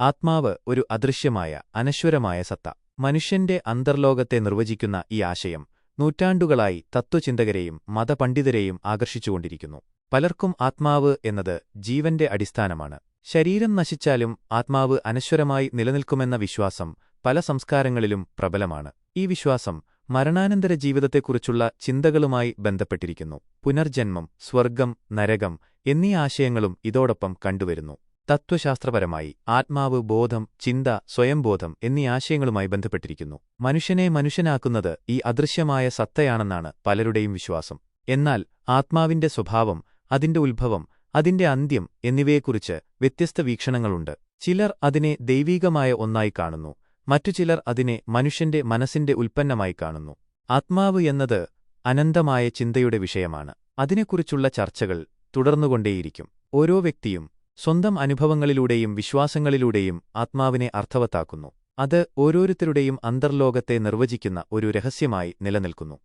ആത്മാവ് ഒരു അദൃശ്യമായ അനശ്വരമായ സത്ത. മനുഷ്യന്റെ അന്തർലോകത്തെ നിർവചിക്കുന്ന ഈ ആശയം നൂറ്റാണ്ടുകളായി തത്വചിന്തകരെയും മതപണ്ഡിതരെയും ആകർഷിച്ചുകൊണ്ടിരിക്കുന്നു. പലർക്കും ആത്മാവ് എന്നത് ജീവന്റെ അടിസ്ഥാനമാണ്. ശരീരം നശിച്ചാലും ആത്മാവ് അനശ്വരമായി നിലനിൽക്കുമെന്ന വിശ്വാസം പല സംസ്കാരങ്ങളിലും പ്രബലമാണ്. ഈ വിശ്വാസം മരണാനന്തര ജീവിതത്തെക്കുറിച്ചുള്ള ചിന്തകളുമായി ബന്ധപ്പെട്ടിരിക്കുന്നു. പുനർജന്മം സ്വർഗം നരകം എന്നീ ആശയങ്ങളും ഇതോടൊപ്പം കണ്ടുവരുന്നു. തത്വശാസ്ത്രപരമായി ആത്മാവ് ബോധം ചിന്ത സ്വയംബോധം എന്നീ ആശയങ്ങളുമായി ബന്ധപ്പെട്ടിരിക്കുന്നു. മനുഷ്യനെ മനുഷ്യനാക്കുന്നത് ഈ അദൃശ്യമായ സത്തയാണെന്നാണ് പലരുടെയും വിശ്വാസം. എന്നാൽ ആത്മാവിന്റെ സ്വഭാവം അതിന്റെ ഉത്ഭവം അതിന്റെ അന്ത്യം എന്നിവയെക്കുറിച്ച് വ്യത്യസ്ത വീക്ഷണങ്ങളുണ്ട്. ചിലർ അതിനെ ദൈവീകമായ ഒന്നായി കാണുന്നു. മറ്റു ചിലർ അതിനെ മനുഷ്യന്റെ മനസ്സിന്റെ ഉൽപ്പന്നമായി കാണുന്നു. ആത്മാവ് എന്നത് അനന്തമായ ചിന്തയുടെ വിഷയമാണ്. അതിനെക്കുറിച്ചുള്ള ചർച്ചകൾ തുടർന്നുകൊണ്ടേയിരിക്കും. ഓരോ വ്യക്തിയും സ്വന്തം അനുഭവങ്ങളിലൂടെയും വിശ്വാസങ്ങളിലൂടെയും ആത്മാവിനെ അർത്ഥവത്താക്കുന്നു. അത് ഓരോരുത്തരുടെയും അന്തർലോകത്തെ നിർവചിക്കുന്ന ഒരു രഹസ്യമായി നിലനിൽക്കുന്നു.